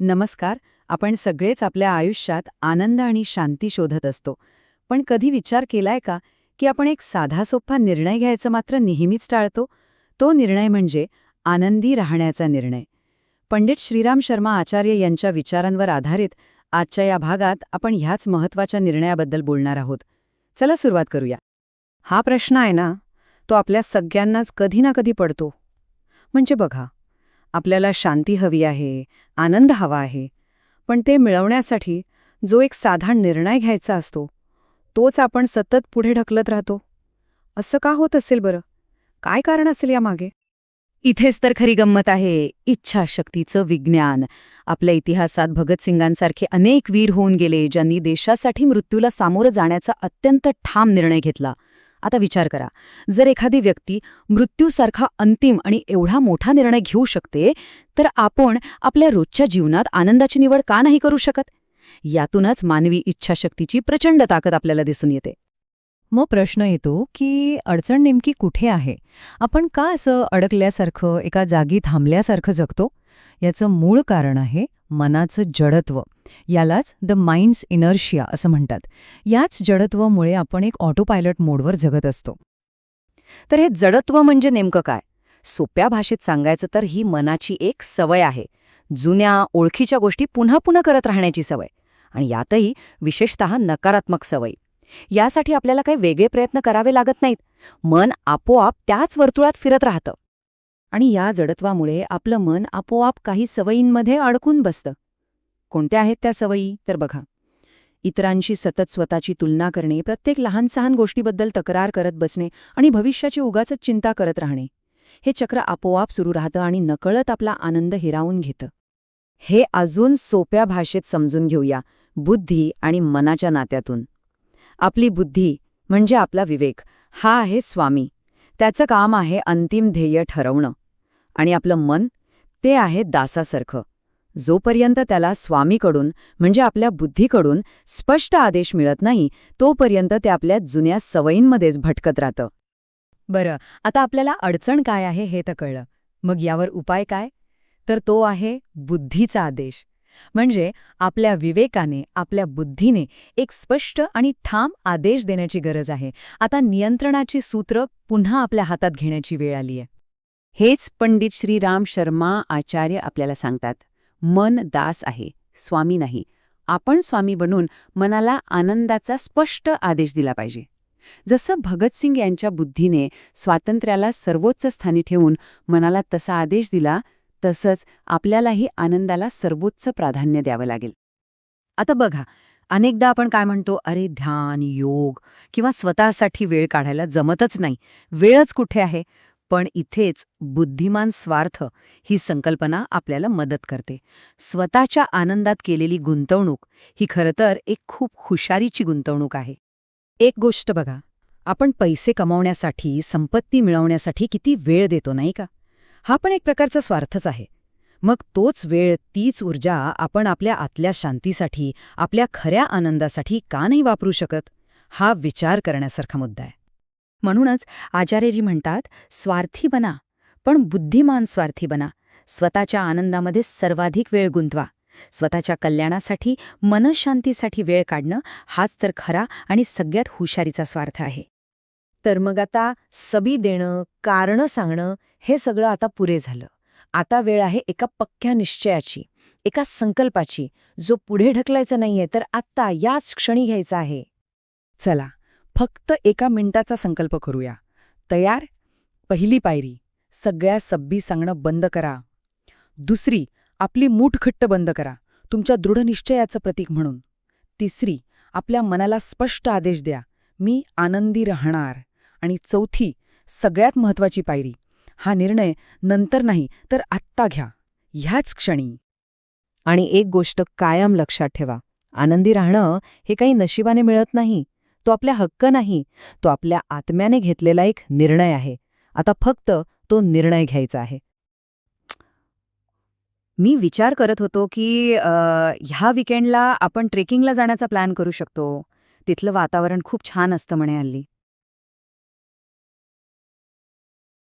नमस्कार आपण सगळेच आपल्या आयुष्यात आनंद आणि शांती शोधत असतो. पण कधी विचार केलाय का की आपण एक साधा सोपा निर्णय घ्यायचा मात्र नेहमीच टाळतो? तो निर्णय म्हणजे आनंदी राहण्याचा निर्णय. पंडित श्रीराम शर्मा आचार्य यांच्या विचारांवर आधारित आजच्या या भागात आपण ह्याच महत्त्वाच्या निर्णयाबद्दल बोलणार आहोत. चला सुरुवात करूया. हा प्रश्न आहे ना तो आपल्या सगळ्यांनाच कधी ना कधी पडतो. म्हणजे बघा आपल्याला शांती हवी आहे आनंद हवा आहे. पण ते मिळवण्यासाठी जो एक साधा निर्णय घ्यायचा असतो तोच आपण सतत पुढे ढकलत राहतो. असं का होत असेल बरं? काय कारण असेल यामागे? इथेच तर खरी गंमत आहे. इच्छाशक्तीचं विज्ञान. आपल्या इतिहासात भगतसिंगांसारखे अनेक वीर होऊन गेले ज्यांनी देशासाठी मृत्यूला सामोरं जाण्याचा अत्यंत ठाम निर्णय घेतला. आता विचार करा. जर एखादी व्यक्ती मृत्यूसारखा अंतिम आणि एवढा मोठा निर्णय घेऊ शकते तर आपण आपल्या रोजच्या जीवनात आनंदाची निवड का नाही करू शकत? यातूनच मानवी इच्छाशक्तीची प्रचंड ताकद आपल्याला दिसून येते. मग प्रश्न येतो की अडचण नेमकी कुठे आहे? आपण का असं अडकल्यासारखं एका जागी थांबल्यासारखं जगतो? याचं मूळ कारण आहे मनाचं जडत्व. यालाच द माइंड्स इनर्शिया असं म्हणतात. याच जडत्वामुळे आपण एक ऑटो पायलट मोडवर जगत असतो. तर हे जडत्व म्हणजे नेमकं काय? सोप्या भाषेत सांगायचं तर ही मनाची एक सवय आहे. जुन्या ओळखीच्या गोष्टी पुन्हा पुन्हा करत राहण्याची सवय. आणि यातही विशेषतः नकारात्मक सवय. यासाठी आपल्याला काही वेगळे प्रयत्न करावे लागत नाहीत. मन आपोआप त्याच वर्तुळात फिरत राहतं. आणि या जडत्वामुळे आपलं मन आपोआप काही सवयींमध्ये अडकून बसतं. कोणत्या आहेत त्या सवयी? तर बघा. इतरांशी सतत स्वतःची तुलना करणे प्रत्येक लहान सहान गोष्टीबद्दल तक्रार करत बसणे आणि भविष्याची उगाच चिंता करत राहणे हे चक्र आपोआप सुरू राहतं आणि नकळत आपला आनंद हिरावून घेतं. हे अजून सोप्या भाषेत समजून घेऊया बुद्धी आणि मनाच्या नात्यातून. आपली बुद्धी म्हणजे आपला विवेक. हा आहे स्वामी. त्याचं काम आहे अंतिम ध्येय ठरवणं. आणि आपलं मन ते आहे दासासारखं. जोपर्यंत त्याला स्वामीकडून म्हणजे आपल्या बुद्धीकडून स्पष्ट आदेश मिळत नाही तोपर्यंत ते आपल्या जुन्या सवयींमध्येच भटकत राहतं. बरं आता आपल्याला अडचण काय आहे हे तर कळलं. मग यावर उपाय काय? तर तो आहे बुद्धीचा आदेश. म्हणजे आपल्या विवेकाने आपल्या बुद्धीने एक स्पष्ट आणि ठाम आदेश देण्याची गरज आहे. आता नियंत्रणाची सूत्र पुन्हा आपल्या हातात घेण्याची वेळ आलीय. हेच पंडित श्रीराम शर्मा आचार्य आपल्याला सांगतात. मन दास आहे स्वामी नाही. आपण स्वामी बनून मनाला आनंदाचा स्पष्ट आदेश दिला पाहिजे. जसं भगतसिंग यांच्या बुद्धीने स्वातंत्र्याला सर्वोच्च स्थानी ठेवून मनाला तसा आदेश दिला तसंच आपल्यालाही आनंदाला सर्वोच्च प्राधान्य द्यावं लागेल. आता बघा अनेकदा आपण काय म्हणतो अरे ध्यान योग किंवा स्वतःसाठी वेळ काढायला जमतच नाही. वेळच कुठे आहे? पण इथेच बुद्धिमान स्वार्थ ही संकल्पना आपल्याला मदत करते. स्वतःच्या आनंदात केलेली गुंतवणूक ही खरं तर एक खूप हुशारीची गुंतवणूक आहे. एक गोष्ट बघा आपण पैसे कमावण्यासाठी संपत्ती मिळवण्यासाठी किती वेळ देतो नाही का? हा पण एक प्रकारचा स्वार्थच आहे. मग तोच वेळ तीच ऊर्जा आपण आपल्या आतल्या शांतीसाठी आपल्या खऱ्या आनंदासाठी का नाही वापरू शकत? हा विचार करण्यासारखा मुद्दा आहे. म्हणूनच आचार्यजी म्हणतात स्वार्थी बना पण बुद्धिमान स्वार्थी बना. स्वतःच्या आनंदामध्ये सर्वाधिक वेळ गुंतवा. स्वतःच्या कल्याणासाठी मनशांतीसाठी वेळ काढणं हाच तर खरा आणि सगळ्यात हुशारीचा स्वार्थ आहे. तर मग आता सबी देणं कारणं सांगणं हे सगळं आता पुरे झालं. आता वेळ आहे एका पक्क्या निश्चयाची एका संकल्पाची. जो पुढे ढकलायचा नाहीये तर आत्ता याच क्षणी घ्यायचा आहे. चला. फक्त एका मिनिटाचा संकल्प करूया. तयार? पहिली पायरी. सगळ्या सब्बी सांगणं बंद करा. दुसरी आपली मूठ खट्ट बंद करा. तुमच्या दृढनिश्चयाचं प्रतीक म्हणून. तिसरी आपल्या मनाला स्पष्ट आदेश द्या. मी आनंदी राहणार. आणि चौथी सगळ्यात महत्वाची पायरी. हा निर्णय नंतर नाही तर आत्ता घ्या. ह्याच क्षणी. आणि एक गोष्ट कायम लक्षात ठेवा. आनंदी राहणं हे काही नशिबाने मिळत नाही. तो आपल्या हक्क नाही तो आपल्या आत्म्याने घेतलेला एक निर्णय आहे. आता फक्त तो निर्णय घ्यायचा आहे. मी विचार करत होतो की ह्या विकेंडला आपण ट्रेकिंगला जाण्याचा प्लॅन करू शकतो. तिथलं वातावरण खूप छान असतं म्हणे हल्ली.